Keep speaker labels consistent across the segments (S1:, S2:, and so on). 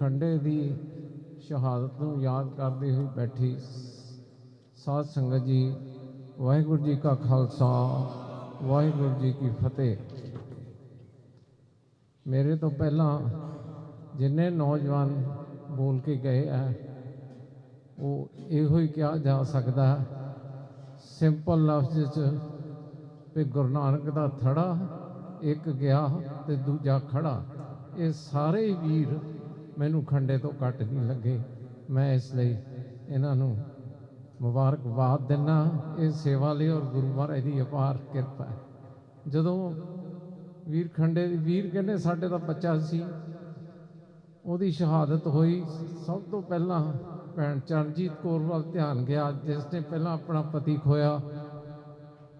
S1: ਖੰਡੇ ਦੀ ਸ਼ਹਾਦਤ ਨੂੰ ਯਾਦ ਕਰਦੇ ਹੋਏ ਬੈਠੀ ਸਾਧ ਸੰਗਤ ਜੀ, ਵਾਹਿਗੁਰੂ ਜੀ ਕਾ ਖਾਲਸਾ, ਵਾਹਿਗੁਰੂ ਜੀ ਕੀ ਫਤਿਹ। ਮੇਰੇ ਤੋਂ ਪਹਿਲਾਂ ਜਿੰਨੇ ਨੌਜਵਾਨ ਬੋਲ ਕੇ ਗਏ ਆ, ਉਹ ਇਹੋ ਹੀ ਕਿਹਾ ਜਾ ਸਕਦਾ ਸਿੰਪਲ ਲਫ਼ਜ਼ ਚ ਵੀ ਗੁਰੂ ਨਾਨਕ ਦਾ ਥੜਾ ਇੱਕ ਗਿਆ ਤੇ ਦੂਜਾ ਖੜਾ। ਇਹ ਸਾਰੇ ਵੀਰ ਮੈਨੂੰ ਖੰਡੇ ਤੋਂ ਕੱਟ ਨਹੀਂ ਲੱਗੇ। ਮੈਂ ਇਸ ਲਈ ਇਹਨਾਂ ਨੂੰ ਮੁਬਾਰਕਬਾਦ ਦਿੰਦਾ ਇਹ ਸੇਵਾ ਲਈ ਔਰ ਗੁਰੂ ਮਹਾਰਾਜ ਦੀ ਅਪਾਰ ਕਿਰਪਾ ਜਦੋਂ ਵੀਰ ਖੰਡੇ ਵੀਰ ਕਹਿੰਦੇ ਸਾਡੇ ਦਾ ਬੱਚਾ ਸੀ। ਉਹਦੀ ਸ਼ਹਾਦਤ ਹੋਈ। ਸਭ ਤੋਂ ਪਹਿਲਾਂ ਭੈਣ ਚਰਨਜੀਤ ਕੌਰ ਵੱਲ ਧਿਆਨ ਗਿਆ, ਜਿਸ ਨੇ ਪਹਿਲਾਂ ਆਪਣਾ ਪਤੀ ਖੋਇਆ।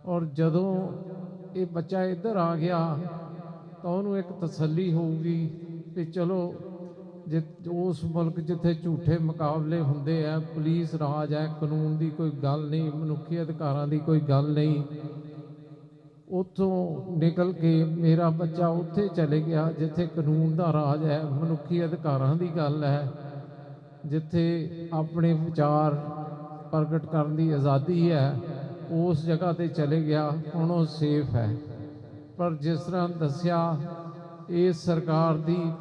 S1: ਔਰ ਜਦੋਂ ਇਹ ਬੱਚਾ ਇੱਧਰ ਆ ਗਿਆ, ਤਾਂ ਉਹਨੂੰ ਇੱਕ ਤਸੱਲੀ ਹੋਊਗੀ ਕਿ ਚਲੋ ਉਸ ਮੁਲਕ ਜਿੱਥੇ ਝੂਠੇ ਮੁਕਾਬਲੇ ਹੁੰਦੇ ਆ, ਪੁਲਿਸ, ਰਾਜ ਹੈ, ਕਾਨੂੰਨ ਦੀ ਕੋਈ ਗੱਲ ਨਹੀਂ, ਮਨੁੱਖੀ ਅਧਿਕਾਰਾਂ ਦੀ ਕੋਈ ਗੱਲ ਨਹੀਂ। ਉੱਥੋਂ ਨਿਕਲ ਕੇ ਮੇਰਾ ਬੱਚਾ ਉੱਥੇ ਚਲੇ ਗਿਆ, ਜਿੱਥੇ ਕਾਨੂੰਨ ਦਾ ਰਾਜ ਹੈ, ਮਨੁੱਖੀ ਅਧਿਕਾਰਾਂ ਦੀ ਗੱਲ ਹੈ, ਜਿੱਥੇ ਆਪਣੇ ਵਿਚਾਰ ਪ੍ਰਗਟ ਕਰਨ ਦੀ ਆਜ਼ਾਦੀ ਹੈ, ਉਸ ਜਗ੍ਹਾ ਤੇ ਚਲੇ ਗਿਆ, ਹੁਣ ਉਹ ਸੇਫ ਹੈ। ਪਰ ਜਿਸ ਤਰ੍ਹਾਂ ਦੱਸਿਆ, ਇਹ ਸਰਕਾਰ ਦੀ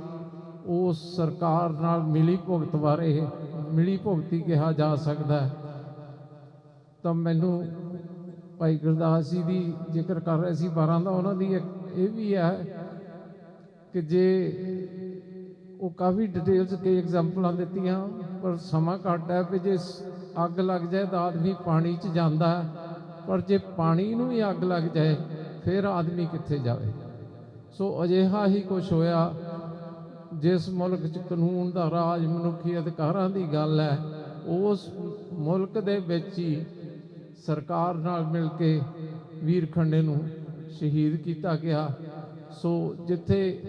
S1: ਉਸ ਸਰਕਾਰ ਨਾਲ ਮਿਲੀ ਭੁਗਤ ਬਾਰੇ ਮਿਲੀ ਭੁਗਤੀ ਕਿਹਾ ਜਾ ਸਕਦਾ ਤਾਂ ਮੈਨੂੰ ਭਾਈ ਗੁਰਦਾਸ ਜੀ ਦੀ ਜ਼ਿਕਰ ਕਰ ਰਹੇ ਸੀ 12 ਦਾ, ਉਹਨਾਂ ਦੀ ਇੱਕ ਇਹ ਵੀ ਹੈ ਕਿ ਜੇ ਉਹ ਕਾਫੀ ਡਿਟੇਲਸ ਕੇ ਐਗਜ਼ਾਮਪਲਾਂ ਦਿੱਤੀਆਂ, ਪਰ ਸਮਾਂ ਘੱਟ ਹੈ ਵੀ ਜੇ ਅੱਗ ਲੱਗ ਜਾਏ ਤਾਂ ਆਦਮੀ ਪਾਣੀ 'ਚ ਜਾਂਦਾ ਪਰ ਜੇ ਪਾਣੀ ਨੂੰ ਹੀ ਅੱਗ ਲੱਗ ਜਾਏ, ਫਿਰ ਆਦਮੀ ਕਿੱਥੇ ਜਾਵੇ? ਸੋ ਅਜਿਹਾ ਹੀ ਕੁਝ ਹੋਇਆ। ਜਿਸ ਮੁਲਕ 'ਚ ਕਾਨੂੰਨ ਦਾ ਰਾਜ ਮਨੁੱਖੀ ਅਧਿਕਾਰਾਂ ਦੀ ਗੱਲ ਹੈ, ਉਸ ਮੁਲਕ ਦੇ ਵਿੱਚ ਹੀ ਸਰਕਾਰ ਨਾਲ ਮਿਲ ਕੇ ਵੀਰ ਖੰਡੇ ਨੂੰ ਸ਼ਹੀਦ ਕੀਤਾ ਗਿਆ। ਸੋ ਜਿੱਥੇ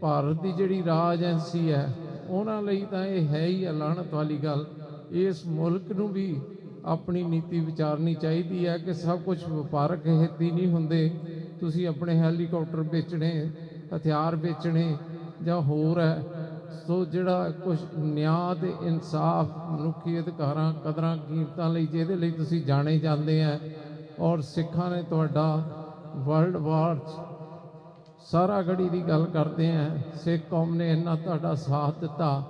S1: ਭਾਰਤ ਦੀ ਜਿਹੜੀ ਰਾਜ ਏਜੰਸੀ ਹੈ, ਉਹਨਾਂ ਲਈ ਤਾਂ ਇਹ ਹੈ ਹੀ ਲਾਹਣਤ ਵਾਲੀ ਗੱਲ। ਇਸ ਮੁਲਕ ਨੂੰ ਵੀ ਆਪਣੀ ਨੀਤੀ ਵਿਚਾਰਨੀ ਚਾਹੀਦੀ ਹੈ ਕਿ ਸਭ ਕੁਝ ਵਪਾਰਕ ਹਿੱਤੀ ਨਹੀਂ ਹੁੰਦੇ। ਤੁਸੀਂ ਆਪਣੇ ਹੈਲੀਕਾਪਟਰ ਵੇਚਣੇ, ਹਥਿਆਰ ਵੇਚਣੇ ਜਾਂ ਹੋਰ ਹੈ, ਸੋ ਜਿਹੜਾ ਕੁਝ ਨਿਆਂ ਤੇ ਇਨਸਾਫ ਮਨੁੱਖੀ ਅਧਿਕਾਰਾਂ, ਕਦਰਾਂ, ਕੀਮਤਾਂ ਲਈ ਜਿਹਦੇ ਲਈ ਤੁਸੀਂ ਜਾਣੇ ਜਾਂਦੇ ਆ, ਔਰ ਸਿੱਖਾਂ ਨੇ ਤੁਹਾਡਾ ਵਰਲਡ ਵਾਰ 'ਚ ਸਾਰਾ ਗੜੀ ਦੀ ਗੱਲ ਕਰਦੇ ਆ, ਸਿੱਖ ਕੌਮ ਨੇ ਇੰਨਾ ਤੁਹਾਡਾ ਸਾਥ ਦਿੱਤਾ,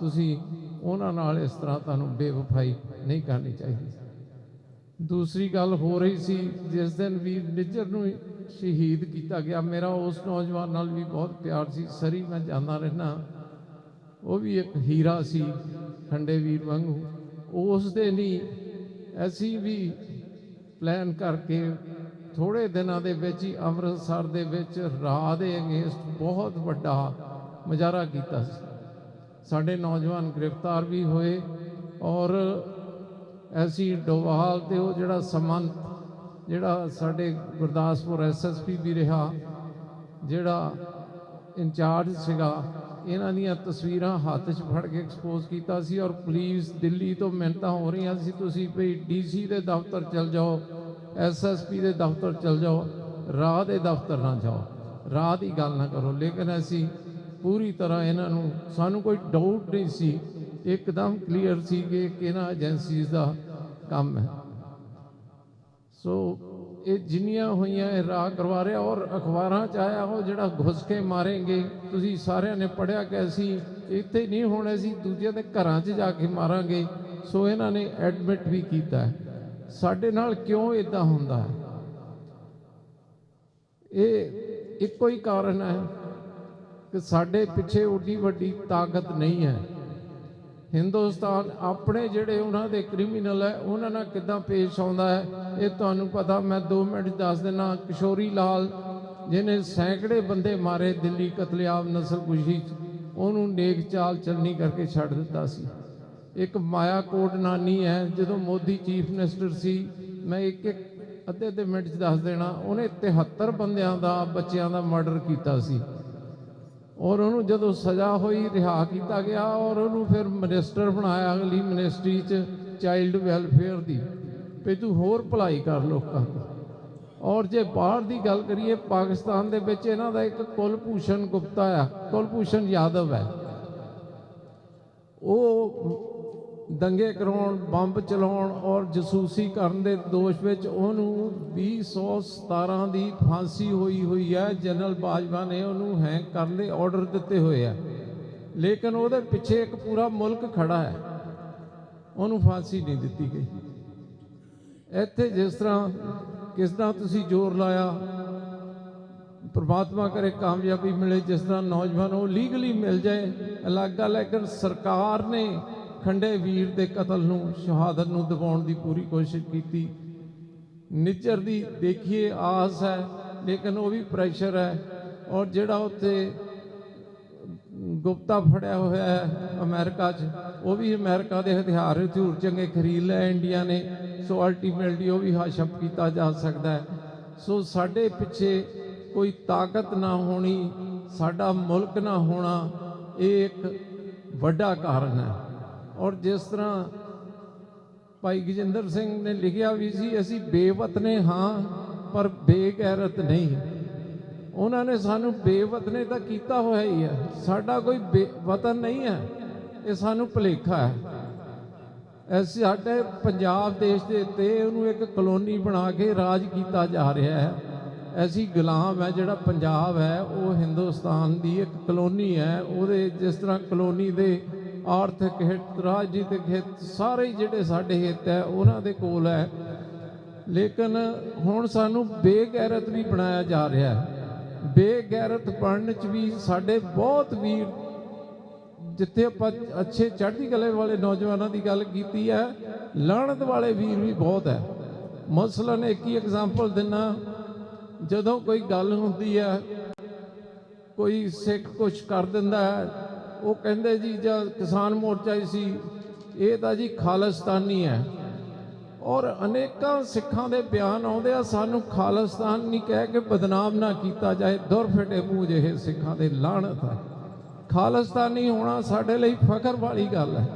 S1: ਤੁਸੀਂ ਉਹਨਾਂ ਨਾਲ ਇਸ ਤਰ੍ਹਾਂ ਤੁਹਾਨੂੰ ਬੇਵਫਾਈ ਨਹੀਂ ਕਰਨੀ ਚਾਹੀਦੀ। ਦੂਸਰੀ ਗੱਲ ਹੋ ਰਹੀ ਸੀ, ਜਿਸ ਦਿਨ ਵੀਰ ਨਿੱਜਰ ਨੂੰ ਸ਼ਹੀਦ ਕੀਤਾ ਗਿਆ। ਮੇਰਾ ਉਸ ਨੌਜਵਾਨ ਨਾਲ ਵੀ ਬਹੁਤ ਪਿਆਰ ਸੀ। ਸਰੀ ਮੈਂ ਜਾਂਦਾ ਰਹਿਣਾ ਉਹ ਵੀ ਇੱਕ ਹੀਰਾ ਸੀ, ਖੰਡੇ ਵੀਰ ਵਾਂਗੂ। ਉਸ ਦੇ ਲਈ ਅਸੀਂ ਵੀ ਪਲਾਨ ਕਰਕੇ ਥੋੜੇ ਦਿਨਾਂ ਦੇ ਵਿੱਚ ਹੀ ਅੰਮ੍ਰਿਤਸਰ ਦੇ ਵਿੱਚ ਰਾਹ ਦੇ ਅਗੇਂਸਟ ਬਹੁਤ ਵੱਡਾ ਮੁਜ਼ਾਹਰਾ ਕੀਤਾ ਸੀ। ਸਾਡੇ ਨੌਜਵਾਨ ਗ੍ਰਿਫਤਾਰ ਵੀ ਹੋਏ ਔਰ ਐਸੀ ਡੋਵਾਲ ਤੇ ਉਹ ਜਿਹੜਾ ਸਮੰਤ ਜਿਹੜਾ ਸਾਡੇ ਗੁਰਦਾਸਪੁਰ ਐਸਐਸਪੀ ਵੀ ਰਿਹਾ, ਜਿਹੜਾ ਇੰਚਾਰਜ ਸੀਗਾ, ਇਹਨਾਂ ਦੀਆਂ ਤਸਵੀਰਾਂ ਹੱਥ 'ਚ ਫੜ ਕੇ ਐਕਸਪੋਜ਼ ਕੀਤਾ ਸੀ ਔਰ ਪੁਲਿਸ ਦਿੱਲੀ ਤੋਂ ਮਿੰਨਤਾਂ ਹੋ ਰਹੀਆਂ ਸੀ, ਤੁਸੀਂ ਭਈ ਡੀਸੀ ਦੇ ਦਫ਼ਤਰ ਚਲ ਜਾਓ ਐਸਐਸਪੀ ਦੇ ਦਫ਼ਤਰ ਚਲ ਜਾਓ, ਰਾਹ ਦੇ ਦਫ਼ਤਰ ਨਾ ਜਾਓ, ਰਾਹ ਦੀ ਗੱਲ ਨਾ ਕਰੋ। ਲੇਕਿਨ ਅਸੀਂ ਪੂਰੀ ਤਰ੍ਹਾਂ ਇਹਨਾਂ ਨੂੰ, ਸਾਨੂੰ ਕੋਈ ਡਾਊਟ ਨਹੀਂ ਸੀ, ਇੱਕਦਮ ਕਲੀਅਰ ਸੀ ਕਿ ਇਹਨਾਂ ਏਜੰਸੀਜ਼ ਦਾ ਕੰਮ ਹੈ। ਸੋ ਇਹ ਜਿੰਨੀਆਂ ਹੋਈਆਂ ਇਹ ਰਾਹ ਕਰਵਾ ਰਿਹਾ ਔਰ ਅਖਬਾਰਾਂ ਚ ਆਇਆ ਉਹ ਜਿਹੜਾ ਘੁਸ ਕੇ ਮਾਰेंगे ਤੁਸੀਂ ਸਾਰਿਆਂ ਨੇ ਪੜਿਆ ਕਿ ਅਸੀਂ ਇੱਥੇ ਨਹੀਂ ਹੁਣ, ਅਸੀਂ ਦੂਜਿਆਂ ਦੇ ਘਰਾਂ 'ਚ ਜਾ ਕੇ ਮਾਰਾਂਗੇ। ਸੋ ਇਹਨਾਂ ਨੇ ਐਡਮਿਟ ਵੀ ਕੀਤਾ ਸਾਡੇ ਨਾਲ ਕਿਉਂ ਇਦਾਂ ਹੁੰਦਾ ਹੈ? ਇਹ ਇੱਕੋ ਹੀ ਕਾਰਨ ਹੈ ਕਿ ਸਾਡੇ ਪਿੱਛੇ ਓਡੀ ਵੱਡੀ ਤਾਕਤ ਨਹੀਂ ਹੈ। ਹਿੰਦੁਸਤਾਨ ਆਪਣੇ ਜਿਹੜੇ ਉਹਨਾਂ ਦੇ ਕ੍ਰਿਮੀਨਲ ਹੈ, ਉਹਨਾਂ ਨਾਲ ਕਿੱਦਾਂ ਪੇਸ਼ ਆਉਂਦਾ ਹੈ, ਇਹ ਤੁਹਾਨੂੰ ਪਤਾ, ਮੈਂ 2 ਮਿੰਟ 'ਚ ਦੱਸ ਦਿਨਾ ਕਿਸ਼ੋਰੀ ਲਾਲ ਜਿਹਨੇ ਸੈਂਕੜੇ ਬੰਦੇ ਮਾਰੇ ਦਿੱਲੀ ਕਤਲੇਆਮ ਨਸਲਕੁਸ਼ੀ 'ਚ, ਉਹਨੂੰ ਨੇਕ ਚਾਲ ਚੱਲਣੀ ਕਰਕੇ ਛੱਡ ਦਿੱਤਾ ਸੀ। ਇੱਕ ਮਾਇਆ ਕੋਟ ਨਾਨੀ ਹੈ, ਜਦੋਂ ਮੋਦੀ ਚੀਫ ਮਿਨਿਸਟਰ ਸੀ, ਮੈਂ ਇੱਕ ਇੱਕ ਅੱਧੇ ਅੱਧੇ ਮਿੰਟ 'ਚ ਦੱਸ ਦੇਣਾ, ਉਹਨੇ 73 ਬੰਦਿਆਂ ਦਾ, ਬੱਚਿਆਂ ਦਾ ਮਰਡਰ ਕੀਤਾ ਸੀ। ਔਰ ਉਹਨੂੰ ਜਦੋਂ ਸਜ਼ਾ ਹੋਈ, ਰਿਹਾ ਕੀਤਾ ਗਿਆ ਔਰ ਉਹਨੂੰ ਫਿਰ ਮਿਨਿਸਟਰ ਬਣਾਇਆ ਅਗਲੀ ਮਿਨਿਸਟਰੀ 'ਚ ਚਾਈਲਡ ਵੈਲਫੇਅਰ ਦੀ। ਵੀ ਤੂੰ ਹੋਰ ਭਲਾਈ ਕਰ ਲੋਕਾਂ ਦੀ ਔਰ ਜੇ ਬਾਹਰ ਦੀ ਗੱਲ ਕਰੀਏ, ਪਾਕਿਸਤਾਨ ਦੇ ਵਿੱਚ ਇਹਨਾਂ ਦਾ ਇੱਕ ਕੁਲਭੂਸ਼ਣ ਗੁਪਤਾ ਆ। ਕੁਲਭੂਸ਼ਣ ਯਾਦਵ ਹੈ। ਉਹ ਦੰਗੇ ਕਰਾਉਣ, ਬੰਬ ਚਲਾਉਣ ਔਰ ਜਸੂਸੀ ਕਰਨ ਦੇ ਦੋਸ਼ ਵਿੱਚ ਉਹਨੂੰ 217 ਦੀ ਫਾਂਸੀ ਹੋਈ ਹੋਈ ਹੈ। ਜਨਰਲ ਬਾਜਵਾ ਨੇ ਉਹਨੂੰ ਹੈਂਗ ਕਰਨ ਦੇ ਆਰਡਰ ਦਿੱਤੇ ਹੋਏ ਆ। ਲੇਕਿਨ ਉਹਦੇ ਪਿੱਛੇ ਇੱਕ ਪੂਰਾ ਮੁਲਕ ਖੜਾ ਹੈ। ਉਹਨੂੰ ਫਾਂਸੀ ਨਹੀਂ ਦਿੱਤੀ ਗਈ। ਇੱਥੇ ਜਿਸ ਤਰ੍ਹਾਂ ਕਿਸ ਤਰ੍ਹਾਂ ਤੁਸੀਂ ਜ਼ੋਰ ਲਾਇਆ, ਪ੍ਰਮਾਤਮਾ ਕਰੇ ਕਾਮਯਾਬੀ ਮਿਲੇ, ਜਿਸ ਤਰ੍ਹਾਂ ਨੌਜਵਾਨ ਉਹ ਲੀਗਲੀ ਮਿਲ ਜਾਏ ਅਲੱਗ ਗੱਲ ਹੈ ਲੇਕਿਨ ਸਰਕਾਰ ਨੇ ਖੰਡੇ ਵੀਰ ਦੇ ਕਤਲ ਨੂੰ, ਸ਼ਹਾਦਤ ਨੂੰ ਦਿਵਾਉਣ ਦੀ ਪੂਰੀ ਕੋਸ਼ਿਸ਼ ਕੀਤੀ। ਨਿੱਜਰ ਦੀ ਦੇਖੀਏ ਆਸ ਹੈ, ਲੇਕਿਨ ਉਹ ਵੀ ਪ੍ਰੈਸ਼ਰ ਹੈ। ਔਰ ਜਿਹੜਾ ਉੱਥੇ ਗੁਪਤਾ ਫੜਿਆ ਹੋਇਆ ਹੈ ਅਮਰੀਕਾ 'ਚ, ਉਹ ਵੀ ਅਮਰੀਕਾ ਦੇ ਹਥਿਆਰ ਹਥਿਊਰ ਚੰਗੇ ਖਰੀਦ ਲਏ ਇੰਡੀਆ ਨੇ। ਸੋ ਅਲਟੀਮੇਟਲੀ ਉਹ ਵੀ ਹਾਸ਼ਮ ਕੀਤਾ ਜਾ ਸਕਦਾ ਹੈ। ਸੋ ਸਾਡੇ ਪਿੱਛੇ ਕੋਈ ਤਾਕਤ ਨਾ ਹੋਣੀ, ਸਾਡਾ ਮੁਲਕ ਨਾ ਹੋਣਾ, ਇਹ ਇੱਕ ਵੱਡਾ ਕਾਰਨ ਹੈ। ਔਰ ਜਿਸ ਤਰ੍ਹਾਂ ਭਾਈ ਗਜਿੰਦਰ ਸਿੰਘ ਨੇ ਲਿਖਿਆ ਵੀ ਸੀ, ਅਸੀਂ ਬੇਵਤਨੇ ਹਾਂ, ਪਰ ਬੇਗੈਰਤ ਨਹੀਂ। ਉਹਨਾਂ ਨੇ ਸਾਨੂੰ ਬੇਵਤਨੇ ਤਾਂ ਕੀਤਾ ਹੋਇਆ ਹੀ ਹੈ। ਸਾਡਾ ਕੋਈ ਬੇ- ਵਤਨ ਨਹੀਂ ਹੈ। ਇਹ ਸਾਨੂੰ ਭੁਲੇਖਾ ਹੈ। ਅਸੀਂ ਸਾਡੇ ਪੰਜਾਬ ਦੇਸ਼ ਦੇ ਉੱਤੇ ਉਹਨੂੰ ਇੱਕ ਕਲੋਨੀ ਬਣਾ ਕੇ ਰਾਜ ਕੀਤਾ ਜਾ ਰਿਹਾ ਹੈ। ਐਸੀ ਗੁਲਾਮ ਹੈ ਜਿਹੜਾ ਪੰਜਾਬ ਹੈ, ਉਹ ਹਿੰਦੁਸਤਾਨ ਦੀ ਇੱਕ ਕਲੋਨੀ ਹੈ। ਉਹਦੇ ਜਿਸ ਤਰ੍ਹਾਂ ਕਲੋਨੀ ਦੇ ਆਰਥਿਕ ਹਿੱਤ, ਰਾਜਨੀਤਿਕ ਹਿੱਤ, ਸਾਰੇ ਜਿਹੜੇ ਸਾਡੇ ਹਿੱਤ ਹੈ, ਉਹਨਾਂ ਦੇ ਕੋਲ ਹੈ। ਲੇਕਿਨ ਹੁਣ ਸਾਨੂੰ ਬੇਗੈਰਤ ਵੀ ਬਣਾਇਆ ਜਾ ਰਿਹਾ ਹੈ। ਬੇਗੈਰਤ ਬਣਨ ਚ ਵੀ ਸਾਡੇ ਬਹੁਤ ਵੀਰ, ਜਿੱਥੇ ਆਪਾਂ ਅੱਛੇ ਚੜ੍ਹਦੀ ਕਲੇ ਵਾਲੇ ਨੌਜਵਾਨਾਂ ਦੀ ਗੱਲ ਕੀਤੀ ਹੈ ਲਾਹਣਤ ਵਾਲੇ ਵੀਰ ਵੀ ਬਹੁਤ ਹੈ। ਮਸਲਨ ਇੱਕ ਹੀ ਐਗਜ਼ਾਮਪਲ ਦਿਨਾ, ਜਦੋਂ ਕੋਈ ਗੱਲ ਹੁੰਦੀ ਹੈ, ਕੋਈ ਸਿੱਖ ਕੁਛ ਕਰ ਦਿੰਦਾ ਹੈ ਉਹ ਕਹਿੰਦੇ ਜੀ, ਜਾਂ ਕਿਸਾਨ ਮੋਰਚਾ ਹੀ ਸੀ, ਇਹ ਤਾਂ ਜੀ ਖਾਲਿਸਤਾਨੀ ਹੈ। ਔਰ ਅਨੇਕਾਂ ਸਿੱਖਾਂ ਦੇ ਬਿਆਨ ਆਉਂਦੇ ਆ, ਸਾਨੂੰ ਖਾਲਿਸਤਾਨ ਨਹੀਂ ਕਹਿ ਕੇ ਬਦਨਾਮ ਨਾ ਕੀਤਾ ਜਾਏ, ਦੁਰ ਫਿਟੇ ਮੂੰਹ ਜਿਹੇ ਸਿੱਖਾਂ ਦੇ ਲਾਹਣਤ ਹੈ ਖਾਲਿਸਤਾਨੀ ਹੋਣਾ ਸਾਡੇ ਲਈ ਫਖਰ ਵਾਲੀ ਗੱਲ ਹੈ।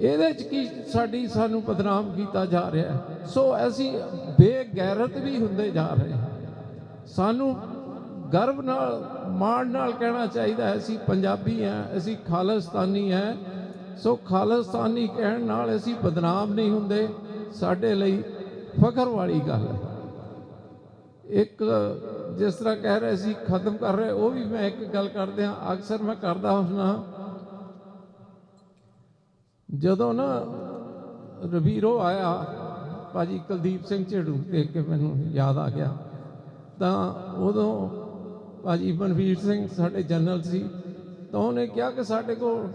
S1: ਇਹਦੇ ਚ ਕੀ ਸਾਡੀ ਸਾਨੂੰ ਬਦਨਾਮ ਕੀਤਾ ਜਾ ਰਿਹਾ ਸੋ ਅਸੀਂ ਬੇਗੈਰਤ ਵੀ ਹੁੰਦੇ ਜਾ ਰਹੇ ਸਾਨੂੰ ਗਰਵ ਨਾਲ, ਮਾਣ ਨਾਲ ਕਹਿਣਾ ਚਾਹੀਦਾ ਹੈ, ਅਸੀਂ ਪੰਜਾਬੀ ਹਾਂ, ਅਸੀਂ ਖਾਲਿਸਤਾਨੀ ਹਾਂ। ਸੋ ਖਾਲਿਸਤਾਨੀ ਕਹਿਣ ਨਾਲ ਅਸੀਂ ਬਦਨਾਮ ਨਹੀਂ ਹੁੰਦੇ, ਸਾਡੇ ਲਈ ਫਖਰ ਵਾਲੀ ਗੱਲ ਹੈ। ਇੱਕ ਜਿਸ ਤਰ੍ਹਾਂ ਕਹਿ ਰਹੇ ਸੀ, ਖਤਮ ਕਰ ਰਹੇ, ਉਹ ਵੀ ਮੈਂ ਇੱਕ ਗੱਲ ਕਰਦੇ ਹਾਂ, ਅਕਸਰ ਮੈਂ ਕਰਦਾ ਹੁੰਨਾ ਜਦੋਂ ਨਾ ਰਵੀਰੋ ਆਇਆ, ਭਾਜੀ ਕੁਲਦੀਪ ਸਿੰਘ ਝੇੜੂ ਦੇਖ ਕੇ ਮੈਨੂੰ ਯਾਦ ਆ ਗਿਆ, ਤਾਂ ਉਦੋਂ ਭਾਜੀ ਮਨਵੀਰ ਸਿੰਘ ਸਾਡੇ ਜਨਰਲ ਸੀ, ਤਾਂ ਉਹਨੇ ਕਿਹਾ ਕਿ ਸਾਡੇ ਕੋਲ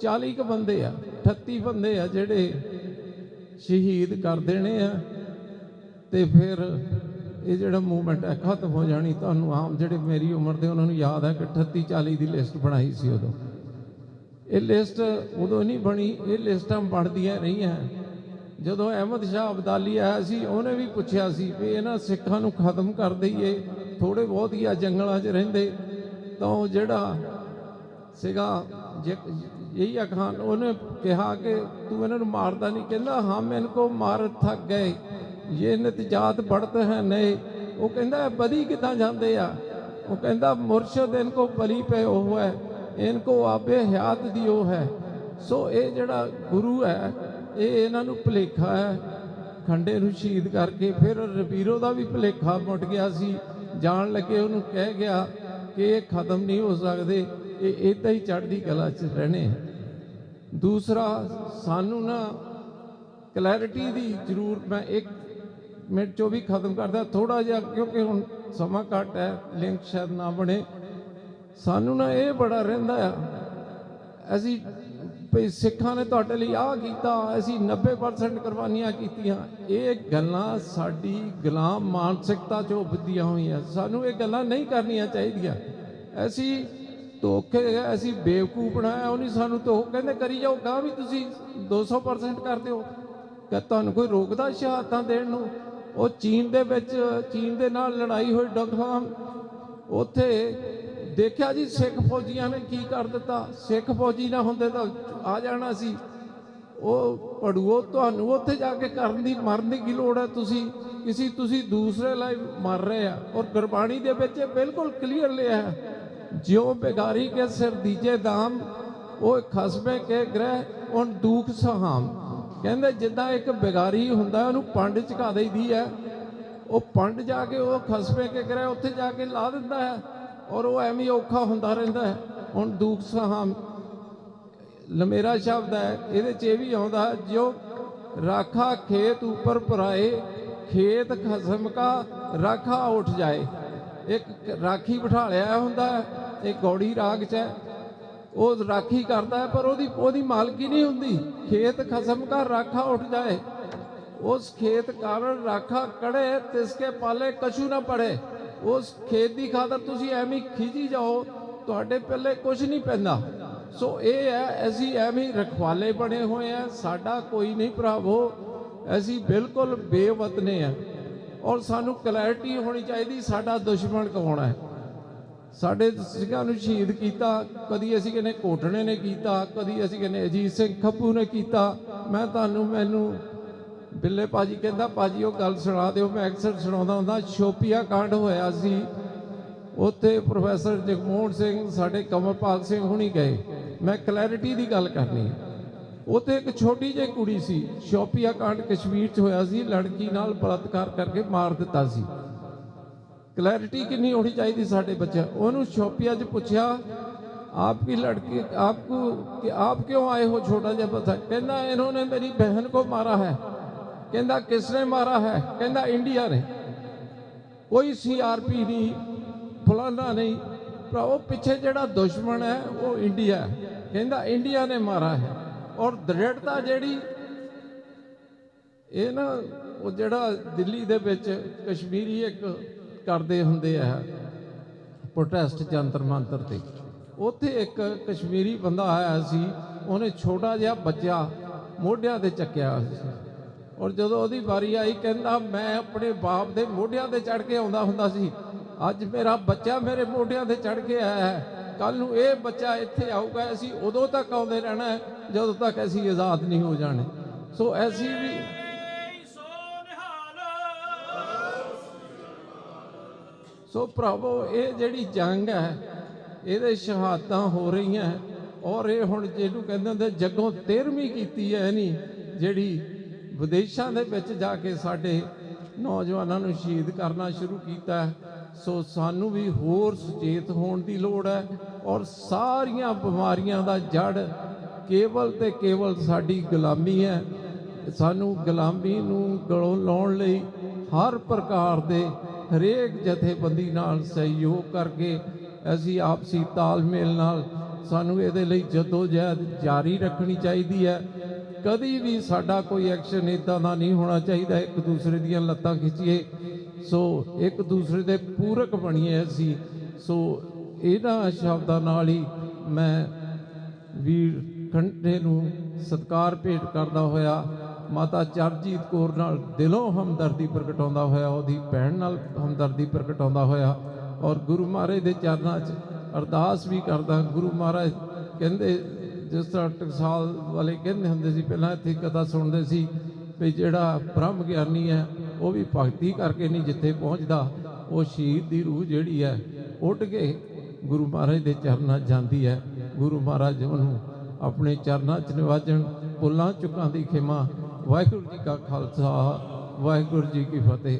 S1: 40 ਕ ਬੰਦੇ ਆ 38 ਬੰਦੇ ਆ ਜਿਹੜੇ ਸ਼ਹੀਦ ਕਰ ਦੇਣੇ ਆ, ਤੇ ਫਿਰ ਇਹ ਜਿਹੜਾ ਮੂਵਮੈਂਟ ਹੈ ਖਤਮ ਹੋ ਜਾਣੀ, ਤੁਹਾਨੂੰ ਆਮ ਜਿਹੜੇ ਮੇਰੀ ਉਮਰ ਦੇ ਉਹਨਾਂ ਨੂੰ ਯਾਦ ਹੈ ਕਿ 38 40 ਦੀ ਲਿਸਟ ਬਣਾਈ ਸੀ ਉਦੋਂ। ਇਹ ਲਿਸਟ ਉਦੋਂ ਨਹੀਂ ਬਣੀ, ਇਹ ਲਿਸਟਾਂ ਬਣਦੀਆਂ ਰਹੀਆਂ। ਜਦੋਂ ਅਹਿਮਦ ਸ਼ਾਹ ਅਬਦਾਲੀ ਆਇਆ ਸੀ, ਉਹਨੇ ਵੀ ਪੁੱਛਿਆ ਸੀ ਵੀ ਇਹਨਾਂ ਸਿੱਖਾਂ ਨੂੰ ਖਤਮ ਕਰ ਦਈਏ ਥੋੜੇ ਬਹੁਤ ਹੀ ਆ ਜੰਗਲਾਂ 'ਚ ਰਹਿੰਦੇ, ਤਾਂ ਉਹ ਜਿਹੜਾ ਸੀਗਾ ਯਹੀ ਖਾਨ, ਉਹਨੇ ਕਿਹਾ ਕਿ ਤੂੰ ਇਹਨਾਂ ਨੂੰ ਮਾਰਦਾ ਨਹੀਂ, ਕਹਿੰਦਾ ਹਮ ਇਨਕੋ ਮਾਰ ਥੱਕ ਗਏ ਇਹ ਨਤਜਾਤ ਬੜਤ ਹੈ ਨਹੀਂ, ਉਹ ਕਹਿੰਦਾ, ਇਹ ਬਦੀ ਕਿੱਦਾਂ ਜਾਂਦੇ ਆ? ਉਹ ਕਹਿੰਦਾ, ਮੁਰਸ਼ਦ ਇਨਕੋ ਬਲੀ ਪਏ ਉਹ ਹੈ ਇਨਕੋ ਆਪੇ ਹਯਾਤ ਦੀ ਉਹ ਹੈ। ਸੋ ਇਹ ਜਿਹੜਾ ਗੁਰੂ ਹੈ, ਇਹ ਇਹਨਾਂ ਨੂੰ ਭੁਲੇਖਾ ਹੈ। ਖੰਡੇ ਨੂੰ ਸ਼ਹੀਦ ਕਰਕੇ ਫਿਰ ਰਬੀਰੋ ਦਾ ਵੀ ਭੁਲੇਖਾ ਮੁੱਟ ਗਿਆ ਸੀ। ਜਾਣ ਲੱਗੇ ਉਹਨੂੰ ਕਹਿ ਗਿਆ ਕਿ ਇਹ ਖਤਮ ਨਹੀਂ ਹੋ ਸਕਦੇ, ਇਹ ਇਦਾਂ ਹੀ ਚੜ੍ਹਦੀ ਕਲਾ 'ਚ ਰਹਿਣੇ ਦੂਸਰਾ, ਸਾਨੂੰ ਨਾ ਕਲੈਰਿਟੀ ਦੀ ਜ਼ਰੂਰ ਮੈਂ ਇੱਕ ਮਿੰਟ ਚੋਂ ਵੀ ਖਤਮ ਕਰਦਾ ਥੋੜਾ ਜਿਹਾ ਕਿਉਂਕਿ ਹੁਣ ਸਮਾਂ ਘੱਟ ਹੈ ਲਿੰਕ ਸ਼ਾਇਦ ਨਾ ਬਣੇ। ਸਾਨੂੰ ਨਾ ਇਹ ਬੜਾ ਰਹਿੰਦਾ ਆ, ਅਸੀਂ ਭਈ ਸਿੱਖਾਂ ਨੇ ਤੁਹਾਡੇ ਲਈ ਆਹ ਕੀਤਾ, ਅਸੀਂ 90% ਕੁਰਬਾਨੀਆਂ ਕੀਤੀਆਂ। ਇਹ ਗੱਲਾਂ ਸਾਡੀ ਗੁਲਾਮ ਮਾਨਸਿਕਤਾ ਚੋਂ ਉੱਭਦੀਆਂ ਹੋਈਆਂ। ਸਾਨੂੰ ਇਹ ਗੱਲਾਂ ਨਹੀਂ ਕਰਨੀਆਂ ਚਾਹੀਦੀਆਂ। ਅਸੀਂ ਧੋਖੇ, ਅਸੀਂ ਬੇਵਕੂਫ ਬਣਾਇਆ, ਉਹ ਨਹੀਂ ਸਾਨੂੰ ਧੋ ਕਹਿੰਦੇ, ਕਰੀ ਜਾਓ ਗਾਂ ਵੀ ਤੁਸੀਂ 200% ਕਰਦੇ ਹੋ ਕਿ ਤੁਹਾਨੂੰ ਕੋਈ ਰੋਕਦਾ ਸ਼ਹਾਦਤਾਂ ਦੇਣ ਨੂੰ? ਉਹ ਚੀਨ ਦੇ ਵਿੱਚ, ਚੀਨ ਦੇ ਨਾਲ ਲੜਾਈ ਹੋਈ ਡੋਕਲਾਮ ਉੱਥੇ ਦੇਖਿਆ ਜੀ, ਸਿੱਖ ਫੌਜੀਆਂ ਨੇ ਕੀ ਕਰ ਦਿੱਤਾ? ਸਿੱਖ ਫੌਜੀ ਨਾ ਹੁੰਦੇ ਤਾਂ ਆ ਜਾਣਾ ਸੀ। ਉਹ ਪੜੂਓ ਤੁਹਾਨੂੰ ਉੱਥੇ ਜਾ ਕੇ ਕਰਨ ਦੀ, ਮਰਨ ਦੀ ਕੀ ਲੋੜ ਹੈ? ਤੁਸੀਂ, ਕਿਸੇ, ਤੁਸੀਂ ਦੂਸਰੇ ਲਈ ਮਰ ਰਹੇ ਆ। ਔਰ ਗੁਰਬਾਣੀ ਦੇ ਵਿੱਚ ਇਹ ਬਿਲਕੁਲ ਕਲੀਅਰ ਲਿਆ ਹੈ। ਜਿਉ ਬੇਗਾਰੀ ਕੇ ਸਿਰ ਦੀਜੇ ਦਾਮ, ਉਹ ਖਸਮੇ ਕੇ ਗ੍ਰਹਿ ਉਹਨ ਦੁਖ ਸਹਾਮ। ਕਹਿੰਦੇ ਜਿੱਦਾਂ ਇੱਕ ਬਿਗਾਰੀ ਹੁੰਦਾ, ਉਹਨੂੰ ਪੰਡ ਝਕਾ ਦੇਈਦੀ ਹੈ। ਉਹ ਪੰਡ ਜਾ ਕੇ ਉਹ ਖਸਮੇ ਕੇ ਗ੍ਰਹਿ ਉੱਥੇ ਜਾ ਕੇ ਲਾ ਦਿੰਦਾ ਹੈ। ਔਰ ਉਹ ਐਵੇਂ ਔਖਾ ਹੁੰਦਾ ਰਹਿੰਦਾ ਹੈ। ਹੁਣ ਦੁਖ ਸਹਾਮ ਲਮੇਰਾ ਸ਼ਬਦ ਹੈ ਇਹਦੇ ਚ ਇਹ ਵੀ ਆਉਂਦਾ ਹੈ, ਜੋ ਰਾਖਾ ਖੇਤ ਉੱਪਰ ਭਰਾਏ ਖੇਤ ਖਸਮ ਕਾ ਰਾਖਾ ਉੱਠ ਜਾਏ। ਇੱਕ ਰਾਖੀ ਬਿਠਾ ਲਿਆ ਹੁੰਦਾ ਇਹ ਗੌੜੀ ਰਾਗ ਚ ਹੈ। ਉਹ ਰਾਖੀ ਕਰਦਾ ਹੈ ਪਰ ਉਹਦੀ ਉਹਦੀ ਮਾਲਕੀ ਨਹੀਂ ਹੁੰਦੀ। ਖੇਤ ਖਸਮ ਕਾ ਰਾਖਾ ਉੱਠ ਜਾਏ। ਉਸ ਖੇਤ ਕਾਰਨ ਰਾਖਾ ਕੜੇ ਤਿਸਕੇ ਪਾਲੇ ਕਛੂ ਨਾ ਪੜੇ। ਉਸ ਖੇਤ ਦੀ ਖਾਤਰ ਤੁਸੀਂ ਐਵੇਂ ਹੀ ਖਿਜੀ ਜਾਓ, ਤੁਹਾਡੇ ਪੱਲੇ ਕੁਝ ਨਹੀਂ ਪੈਂਦਾ। ਸੋ ਇਹ ਹੈ, ਅਸੀਂ ਐਵੇਂ ਰਖਵਾਲੇ ਬਣੇ ਹੋਏ ਆ ਸਾਡਾ ਕੋਈ ਨਹੀਂ ਭਰਾਵੋ, ਅਸੀਂ ਬਿਲਕੁਲ ਬੇਵਤਨੇ ਆ ਔਰ ਸਾਨੂੰ ਕਲੈਰਿਟੀ ਹੋਣੀ ਚਾਹੀਦੀ, ਸਾਡਾ ਦੁਸ਼ਮਣ ਕੌਣ ਹੈ? ਸਾਡੇ ਸਿੰਘਾਂ ਨੂੰ ਸ਼ਹੀਦ ਕੀਤਾ, ਕਦੀ ਅਸੀਂ ਕਹਿੰਦੇ ਕੋਟਣੇ ਨੇ ਕੀਤਾ, ਕਦੀ ਅਸੀਂ ਕਹਿੰਦੇ ਅਜੀਤ ਸਿੰਘ ਖੱਪੂ ਨੇ ਕੀਤਾ। ਮੈਂ ਤੁਹਾਨੂੰ, ਮੈਨੂੰ ਬਿੱਲੇ ਪਾਜੀ ਕਹਿੰਦਾ ਪਾਜੀ ਉਹ ਗੱਲ ਸੁਣਾ ਦਿਓ ਮੈਂ ਅਕਸਰ ਸੁਣਾਉਂਦਾ ਹੁੰਦਾ ਸ਼ੋਪੀਆ ਕਾਂਡ ਹੋਇਆ ਸੀ ਉੱਥੇ ਪ੍ਰੋਫੈਸਰ ਜਗਮੋਹਨ ਸਿੰਘ ਸਾਡੇ ਕਮਲਪਾਲ ਸਿੰਘ ਹੁਣੀ ਗਏ ਮੈਂ ਕਲੈਰਿਟੀ ਦੀ ਗੱਲ ਕਰਨੀ ਹੈ ਉੱਥੇ ਇੱਕ ਛੋਟੀ ਜਿਹੀ ਕੁੜੀ ਸੀ ਸ਼ੋਪੀਆ ਕਾਂਡ ਕਸ਼ਮੀਰ 'ਚ ਹੋਇਆ ਸੀ ਲੜਕੀ ਨਾਲ ਬਲਾਤਕਾਰ ਕਰਕੇ ਮਾਰ ਦਿੱਤਾ ਸੀ क्लैरिटी कितनी होनी चाहिए साढ़े बच्चे ਉਹਨੂੰ ਸ਼ੋਪੀਆ 'ਚ ਪੁੱਛਿਆ आपकी लड़की आपको कि आप क्यों आए हो छोटा जब बच्चा कहना इन्होंने मेरी बहन को मारा है ਕਹਿੰਦਾ, ਕਿਸ ਨੇ ਮਾਰਾ ਹੈ? ਕਹਿੰਦਾ, ਇੰਡੀਆ ਨੇ। ਕੋਈ ਸੀਆਰਪੀ ਨਹੀਂ ਫਲਾਣਾ ਨਹੀਂ। ਭਰਾਓ ਪਿੱਛੇ ਜਿਹੜਾ ਦੁਸ਼ਮਣ ਹੈ, ਉਹ ਇੰਡੀਆ ਹੈ। ਕਹਿੰਦਾ, ਇੰਡੀਆ ਨੇ ਮਾਰਾ ਹੈ। ਔਰ ਦ੍ਰਿੜਤਾ ਜਿਹੜੀ, ਇਹ ਨਾ, ਉਹ ਜਿਹੜਾ ਦਿੱਲੀ ਦੇ ਵਿੱਚ ਕਸ਼ਮੀਰੀ ਇੱਕ ਕਰਦੇ ਹੁੰਦੇ ਆ ਪ੍ਰੋਟੈਸਟ ਜੰਤਰ ਮੰਤਰ ਤੇ। ਉੱਥੇ ਇੱਕ ਕਸ਼ਮੀਰੀ ਬੰਦਾ ਆਇਆ ਸੀ, ਉਹਨੇ ਛੋਟਾ ਜਿਹਾ ਬੱਚਾ ਮੋਢਿਆਂ ਤੇ ਚੱਕਿਆ ਸੀ। ਔਰ ਜਦੋਂ ਉਹਦੀ ਵਾਰੀ ਆਈ, ਕਹਿੰਦਾ, ਮੈਂ ਆਪਣੇ ਬਾਪ ਦੇ ਮੋਢਿਆਂ ਤੇ ਚੜ ਕੇ ਆਉਂਦਾ ਹੁੰਦਾ ਸੀ। ਅੱਜ ਮੇਰਾ ਬੱਚਾ ਮੇਰੇ ਮੋਢਿਆਂ ਤੇ ਚੜ ਕੇ ਆਇਆ ਹੈ। ਕੱਲ ਨੂੰ ਇਹ ਬੱਚਾ ਇੱਥੇ ਆਊਗਾ, ਅਸੀਂ ਉਦੋਂ ਤੱਕ ਆਉਂਦੇ ਰਹਿਣਾ ਹੈ, ਜਦੋਂ ਤੱਕ ਅਸੀਂ ਆਜ਼ਾਦ ਨਹੀਂ ਹੋ ਜਾਣੇ। ਸੋ ਐਸੀ ਵੀ ਸੋ ਭਰਾਵੋ, ਇਹ ਜਿਹੜੀ ਜੰਗ ਹੈ, ਇਹਦੇ ਸ਼ਹਾਦਤਾਂ ਹੋ ਰਹੀਆਂ ਔਰ ਇਹ ਹੁਣ ਜਿਹਨੂੰ ਕਹਿੰਦੇ ਹੁੰਦੇ, ਜੱਗੋਂ 13ਵੀਂ ਕੀਤੀ ਹੈ ਨਹੀਂ ਜਿਹੜੀ ਵਿਦੇਸ਼ਾਂ ਦੇ ਵਿੱਚ ਜਾ ਕੇ ਸਾਡੇ ਨੌਜਵਾਨਾਂ ਨੂੰ ਸ਼ਹੀਦ ਕਰਨਾ ਸ਼ੁਰੂ ਕੀਤਾ ਸੋ ਸਾਨੂੰ ਵੀ ਹੋਰ ਸੁਚੇਤ ਹੋਣ ਦੀ ਲੋੜ ਹੈ ਔਰ ਸਾਰੀਆਂ ਬਿਮਾਰੀਆਂ ਦਾ ਜੜ ਕੇਵਲ ਤੇ ਕੇਵਲ ਸਾਡੀ ਗੁਲਾਮੀ ਹੈ। ਸਾਨੂੰ ਗੁਲਾਮੀ ਨੂੰ ਗਲੋਂ ਲਾਉਣ ਲਈ ਹਰ ਪ੍ਰਕਾਰ ਦੇ ਹਰੇਕ ਜਥੇਬੰਦੀ ਨਾਲ ਸਹਿਯੋਗ ਕਰਕੇ ਅਸੀਂ ਆਪਸੀ ਤਾਲਮੇਲ ਨਾਲ ਸਾਨੂੰ ਇਹਦੇ ਲਈ ਜਦੋਜਹਿਦ ਜਾਰੀ ਰੱਖਣੀ ਚਾਹੀਦੀ ਹੈ। ਕਦੀ ਵੀ ਸਾਡਾ ਕੋਈ ਐਕਸ਼ਨ ਇਦਾਂ ਦਾ ਨਹੀਂ ਹੋਣਾ ਚਾਹੀਦਾ, ਇੱਕ ਦੂਸਰੇ ਦੀਆਂ ਲੱਤਾਂ ਖਿੱਚੀਏ। ਸੋ ਇੱਕ ਦੂਸਰੇ ਦੇ ਪੂਰਕ ਬਣੀਏ ਅਸੀਂ। ਸੋ ਇਹਨਾਂ ਸ਼ਬਦਾਂ ਨਾਲ ਹੀ ਮੈਂ ਵੀਰ ਕੰਠੇ ਨੂੰ ਸਤਕਾਰ ਭੇਟ ਕਰਦਾ ਹੋਇਆ, ਮਾਤਾ ਚਰਜੀਤ ਕੌਰ ਨਾਲ ਦਿਲੋਂ ਹਮਦਰਦੀ ਪ੍ਰਗਟਾਉਂਦਾ ਹੋਇਆ, ਉਹਦੀ ਭੈਣ ਨਾਲ ਹਮਦਰਦੀ ਪ੍ਰਗਟਾਉਂਦਾ ਹੋਇਆ ਔਰ ਗੁਰੂ ਮਹਾਰਾਜ ਦੇ ਚਰਨਾਂ 'ਚ ਅਰਦਾਸ ਵੀ ਕਰਦਾ। ਗੁਰੂ ਮਹਾਰਾਜ ਕਹਿੰਦੇ ਜਿਸ ਤਰ੍ਹਾਂ ਟਕਸਾਲ ਵਾਲੇ ਕਹਿੰਦੇ ਹੁੰਦੇ ਸੀ, ਪਹਿਲਾਂ ਇੱਥੇ ਕਥਾ ਸੁਣਦੇ ਸੀ ਵੀ ਜਿਹੜਾ ਬ੍ਰਹਮ ਗਿਆਨੀ ਹੈ, ਉਹ ਵੀ ਭਗਤੀ ਕਰਕੇ ਨਹੀਂ ਜਿੱਥੇ ਪਹੁੰਚਦਾ, ਉਹ ਸ਼ਹੀਦ ਦੀ ਰੂਹ ਜਿਹੜੀ ਹੈ, ਉੱਡ ਕੇ ਗੁਰੂ ਮਹਾਰਾਜ ਦੇ ਚਰਨਾਂ 'ਚ ਜਾਂਦੀ ਹੈ। ਗੁਰੂ ਮਹਾਰਾਜ ਉਹਨੂੰ ਆਪਣੇ ਚਰਨਾਂ 'ਚ ਨਿਵਾਜਣ, ਪੁੱਲਾਂ ਚੁੱਕਾਂ ਦੀ ਖਿਮਾ, ਵਾਹਿਗੁਰੂ ਜੀ ਕਾ ਖਾਲਸਾ, ਵਾਹਿਗੁਰੂ ਜੀ ਕੀ ਫਤਿਹ।